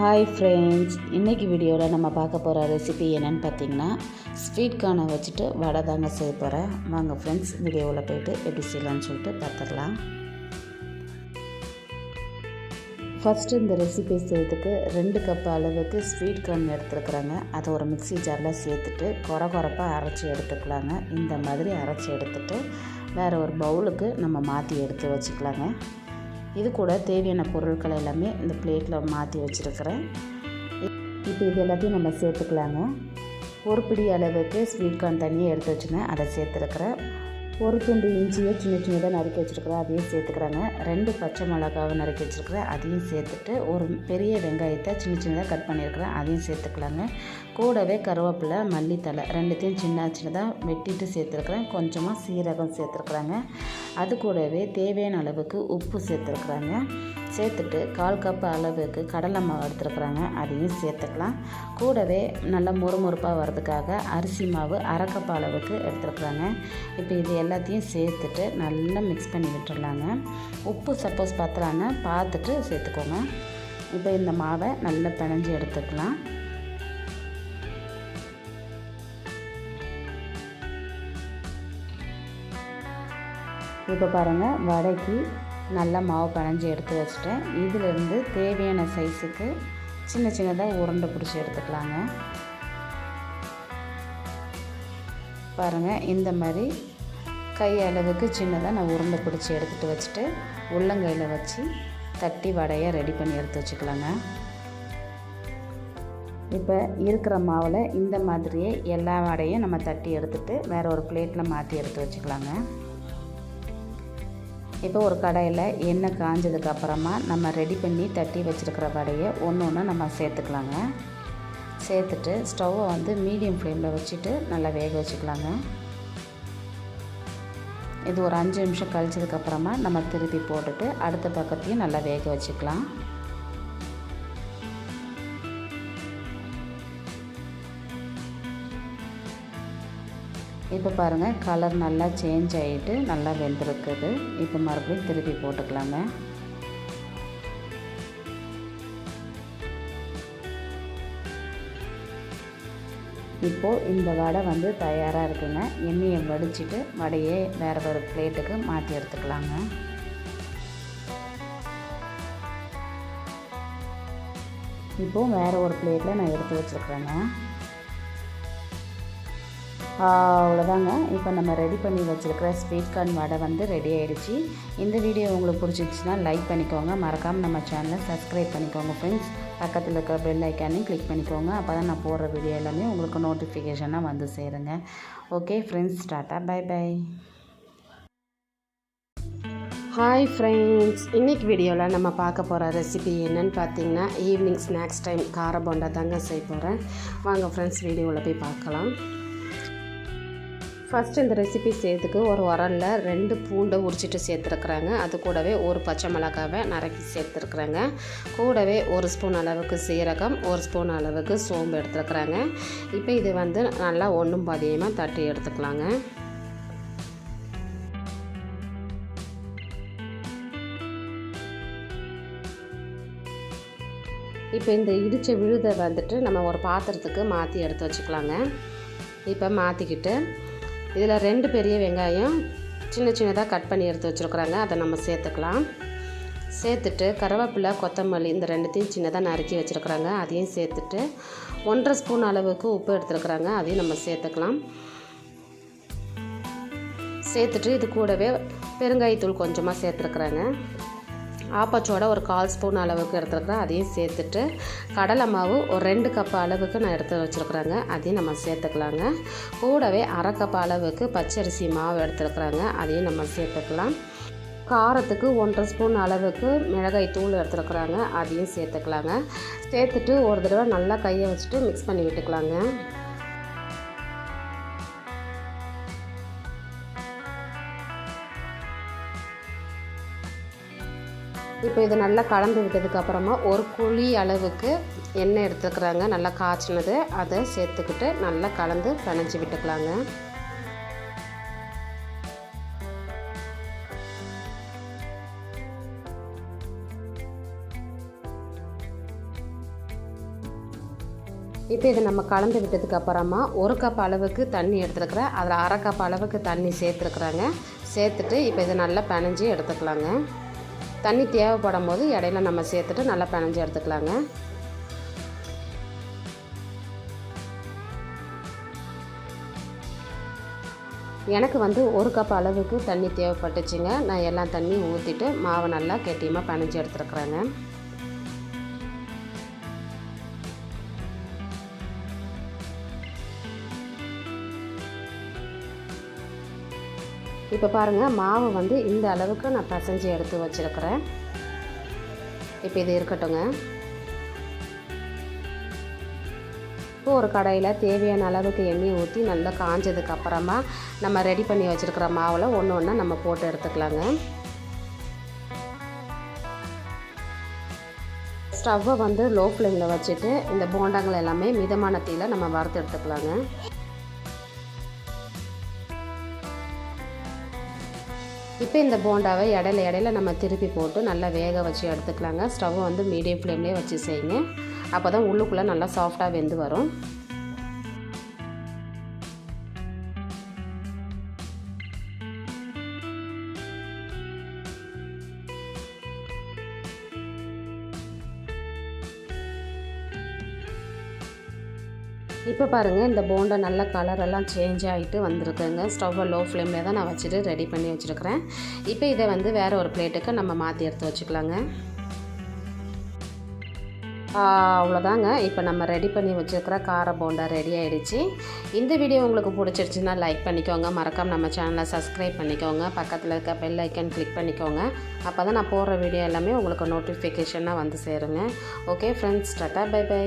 Hi friends இன்றைக்கி வீடியோவில் நம்ம பார்க்க போகிற ரெசிபி என்னென்னு பார்த்தீங்கன்னா ஸ்வீட் கார்னை வச்சுட்டு வடை தாங்க செய்ய போகிறேன் வாங்க ஃப்ரெண்ட்ஸ் வீடியோவில் போய்ட்டு எப்படி செய்யலாம்னு சொல்லிட்டு பார்த்துடலாம். ஃபஸ்ட்டு இந்த ரெசிபி செய்யறதுக்கு ரெண்டு கப் அளவுக்கு ஸ்வீட் கார்ன் எடுத்துருக்குறாங்க. அதை ஒரு மிக்ஸி ஜாரில் சேர்த்துட்டு குறை குறைப்பாக அரைச்சி எடுத்துக்கலாங்க. இந்த மாதிரி அரைச்சி எடுத்துகிட்டு வேறு ஒரு பவுலுக்கு நம்ம மாற்றி எடுத்து வச்சுக்கலாங்க. இது கூட தேவையான பொருட்கள் எல்லாமே இந்த பிளேட்டில் மாற்றி வச்சுருக்கிறேன். இப்போ இது எல்லாத்தையும் நம்ம சேர்த்துக்கலாங்க. ஒரு பிடி அளவுக்கு ஸ்வீட் கார்ன் தண்ணியை எடுத்து வச்சுருந்தேன். அதை சேர்த்துருக்குறேன். ஒரு துண்டு இஞ்சியை சின்ன சின்னதாக நறுக்கி வச்சுருக்குறேன். அதையும் சேர்த்துக்கிறாங்க. ரெண்டு பச்சை மிளகாவை நறுக்கி வச்சுருக்குறேன். அதையும் சேர்த்துட்டு ஒரு பெரிய வெங்காயத்தை சின்ன சின்னதாக கட் பண்ணியிருக்கிறேன். அதையும் சேர்த்துக்கலாங்க. கூடவே கருவேப்பிலை மல்லித்தலை ரெண்டுத்தையும் சின்ன சின்னதாக வெட்டிட்டு சேர்த்துருக்குறேன். கொஞ்சமாக சீரகம் சேர்த்துருக்குறாங்க. அது கூடவே தேவையான அளவுக்கு உப்பு சேர்த்துருக்குறாங்க. சேர்த்துட்டு கால் கப்பு அளவுக்கு கடலை மாவு எடுத்துருக்குறாங்க. அதையும் சேர்த்துக்கலாம். கூடவே நல்லா மொறுமொறுப்பாக வர்றதுக்காக அரிசி மாவு அரைக்கப்பு கப் அளவுக்கு எடுத்துருக்குறாங்க. இப்போ இது எல்லாத்தையும் சேர்த்துட்டு நல்லா மிக்ஸ் பண்ணி விட்டுடலாங்க உப்பு சப்போஸ் பத்தலான்னு பார்த்துட்டு சேர்த்துக்கோங்க. இப்போ இந்த மாவை நல்லா பிணைஞ்சு எடுத்துக்கலாம். இப்போ பாருங்கள் வடைக்கு நல்லா மாவு பிணைஞ்சி எடுத்து வச்சுட்டேன். இதிலிருந்து தேவையான சைஸுக்கு சின்ன சின்னதாக உருண்டை பிடிச்சி எடுத்துக்கலாங்க. பாருங்கள் இந்த மாதிரி கை அளவுக்கு சின்னதாக நான் உருண்டை பிடிச்சி எடுத்துகிட்டு வச்சுட்டு உள்ளங்கையில் வச்சு தட்டி வடையை ரெடி பண்ணி எடுத்து வச்சுக்கலாங்க. இப்போ இருக்கிற மாவில் இந்த மாதிரியே எல்லா வடையும் நம்ம தட்டி எடுத்துகிட்டு வேறு ஒரு பிளேட்டில் மாற்றி எடுத்து வச்சுக்கலாங்க. இப்போ ஒரு கடையில் எண்ணெய் காஞ்சதுக்கு அப்புறமா நம்ம ரெடி பண்ணி தட்டி வச்சுருக்கிற வடையை ஒன்று ஒன்று நம்ம சேர்த்துக்கலாங்க. சேர்த்துட்டு ஸ்டவ்வை வந்து மீடியம் ஃப்ளேமில் வச்சுட்டு நல்லா வேக வச்சுக்கலாங்க. இது ஒரு அஞ்சு நிமிஷம் கழிச்சதுக்கப்புறமா நம்ம திருப்பி போட்டுட்டு அடுத்த பக்கத்தையும் நல்லா வேக வச்சுக்கலாம். இப்போ பாருங்கள் கலர் நல்லா சேஞ்ச் ஆகிட்டு நல்லா வெந்திருக்குது. இப்போ மறுபடியும் திருப்பி போட்டுக்கலாங்க. இப்போது இந்த வடை வந்து தயாராக இருக்குங்க. எண்ணெயை வடிச்சிட்டு வடையை வேறு வேறு பிளேட்டுக்கு மாற்றி எடுத்துக்கலாங்க. இப்போது வேறு ஒரு பிளேட்டில் நான் எடுத்து வச்சுருக்குறேங்க. அவ்வளோதாங்க. இப்போ நம்ம ரெடி பண்ணி வச்சுருக்கிற ஸ்வீட் கார்ன் வடை வந்து ரெடி ஆகிடுச்சு இந்த வீடியோ உங்களுக்கு பிடிச்சிருச்சுன்னா லைக் பண்ணிக்கோங்க. மறக்காமல் நம்ம சேனலை சப்ஸ்கிரைப் பண்ணிக்கோங்க ஃப்ரெண்ட்ஸ் பக்கத்தில் இருக்கிற பெல் ஐக்கானையும் கிளிக் பண்ணிக்கோங்க. அப்போ தான் நான் போடுற வீடியோ எல்லாமே உங்களுக்கு நோட்டிஃபிகேஷனாக வந்து சேருங்க. Okay friends tata bye bye hi friends இன்றைக்கி வீடியோவில் நம்ம பார்க்க போகிற ரெசிபி என்னன்னு பார்த்தீங்கன்னா ஈவினிங் ஸ்நாக்ஸ் டைம் கார போண்டா தாங்க செய்ய போகிறேன் வாங்க ஃப்ரெண்ட்ஸ் வீடியோவில் போய் பார்க்கலாம். ஃபஸ்ட்டு இந்த ரெசிபி செய்யறதுக்கு ஒரு உரலில் ரெண்டு பூண்டை உரிச்சிட்டு சேர்த்துருக்குறாங்க. அது கூடவே ஒரு பச்சை மிளகாவை நறுக்கி சேர்த்துருக்குறாங்க. கூடவே ஒரு ஸ்பூன் அளவுக்கு சீரகம் ஒரு ஸ்பூன் அளவுக்கு சோம்பு எடுத்துருக்குறாங்க. இப்போ இது வந்து நல்லா ஒன்றும் பாதியமாக தட்டி எடுத்துக்கலாங்க. இப்போ இந்த இடித்த விழுதை வந்துட்டு நம்ம ஒரு பாத்திரத்துக்கு மாற்றி எடுத்து வச்சுக்கலாங்க. இப்போ மாற்றிக்கிட்டு இதில் ரெண்டு பெரிய வெங்காயம் சின்ன சின்னதாக கட் பண்ணி எடுத்து வச்சுருக்குறாங்க. அதை நம்ம சேர்த்துக்கலாம். சேர்த்துட்டு கருவேப்பிலை கொத்தமல்லி இந்த ரெண்டுத்தையும் சின்னதாக நறுக்கி வச்சுருக்குறாங்க. அதையும் சேர்த்துட்டு ஒன்றரை ஸ்பூன் அளவுக்கு உப்பு எடுத்துருக்குறாங்க. அதையும் நம்ம சேர்த்துக்கலாம். சேர்த்துட்டு இது கூடவே பெருங்காயத்தூள் கொஞ்சமாக சேர்த்துருக்குறாங்க. ஆப்பச்சோட ஒரு கால் ஸ்பூன் அளவுக்கு எடுத்துருக்குறேன். அதையும் சேர்த்துட்டு கடலை மாவு ஒரு ரெண்டு கப் அளவுக்கு நான் எடுத்து வச்சுருக்குறேங்க. அதையும் நம்ம சேர்த்துக்கலாங்க. கூடவே அரை கப் அளவுக்கு பச்சரிசி மாவு எடுத்துருக்குறாங்க. அதையும் நம்ம சேர்த்துக்கலாம். காரத்துக்கு ஒன்றரை ஸ்பூன் அளவுக்கு மிளகாய் தூள் எடுத்துருக்குறாங்க. அதையும் சேர்த்துக்கலாங்க. சேர்த்துட்டு ஒரு தடவை நல்லா கையை வச்சுட்டு மிக்ஸ் பண்ணி விட்டுக்கலாங்க. இப்போ இது நல்லா கலந்து விட்டதுக்கப்புறமா ஒரு குழி அளவுக்கு எண்ணெய் எடுத்துக்கிறாங்க. நல்லா காய்ச்சினது. அதை சேர்த்துக்கிட்டு நல்லா கலந்து பிணைஞ்சி விட்டுக்கலாங்க. இப்போ இதை நம்ம கலந்து விட்டதுக்கு அப்புறமா ஒரு கப் அளவுக்கு தண்ணி எடுத்துருக்குறேன். அதில் அரை கப் அளவுக்கு தண்ணி சேர்த்துருக்குறாங்க. சேர்த்துட்டு இப்போ இதை நல்லா பிணைஞ்சி எடுத்துக்கலாங்க. தண்ணி தேவைப்படும் போது இடையில நம்ம சேர்த்துட்டு நல்லா பிணைஞ்சி எடுத்துக்கலாங்க. எனக்கு வந்து ஒரு கப் அளவுக்கு தண்ணி தேவைப்பட்டுச்சுங்க. நான் எல்லா தண்ணியும் ஊற்றிட்டு மாவை நல்லா கெட்டியமாக பிணைஞ்சி எடுத்துருக்குறேங்க. இப்போ பாருங்கள் மாவு வந்து இந்த அளவுக்கு நான் பசைஞ்சு எடுத்து வச்சுருக்கிறேன். இப்போ இது இருக்கட்டுங்க. இப்போ ஒரு கடையில் தேவையான அளவுக்கு எண்ணெய் ஊற்றி நல்லா காஞ்சதுக்கு அப்புறமா நம்ம ரெடி பண்ணி வச்சுருக்கிற மாவில் ஒன்று ஒன்றா நம்ம போட்டு எடுத்துக்கலாங்க. ஸ்டவ்வை வந்து லோ ஃப்ளேமில் வச்சுட்டு இந்த போண்டாங்கள் எல்லாமே மிதமான தீயில் நம்ம வறுத்து எடுத்துக்கலாங்க. இப்போ இந்த போண்டாவை இடையில இடையில நம்ம திருப்பி போட்டு நல்லா வேக வச்சு எடுத்துக்கலாங்க. ஸ்டவ் வந்து மீடியம் ஃப்ளேம்லேயே வச்சு செய்யுங்க. அப்போ தான் உள்ளுக்குள்ளே நல்லா சாஃப்டாக வெந்து வரும். இப்போ பாருங்கள் இந்த போண்டா நல்ல கலரெல்லாம் சேஞ்ச் ஆகிட்டு வந்திருக்குங்க. ஸ்டவ்வை லோ ஃப்ளேமில் தான் நான் வச்சுட்டு ரெடி பண்ணி வச்சுருக்கிறேன். இப்போ இதை வந்து வேறு ஒரு பிளேட்டுக்கு நம்ம மாற்றி எடுத்து வச்சுக்கலாங்க. அவ்வளோதாங்க. இப்போ நம்ம ரெடி பண்ணி வச்சுருக்கிற கார போண்டா ரெடி ஆகிடுச்சு இந்த வீடியோ உங்களுக்கு பிடிச்சிருச்சுன்னா லைக் பண்ணிக்கோங்க. மறக்காம நம்ம சேனலை சப்ஸ்கிரைப் பண்ணிக்கோங்க. பக்கத்தில் இருக்க பெல் ஐக்கன் கிளிக் பண்ணிக்கோங்க. அப்போ தான் நான் போடுற வீடியோ எல்லாமே உங்களுக்கு நோட்டிஃபிகேஷனாக வந்து சேருங்க. Okay friends tata bye bye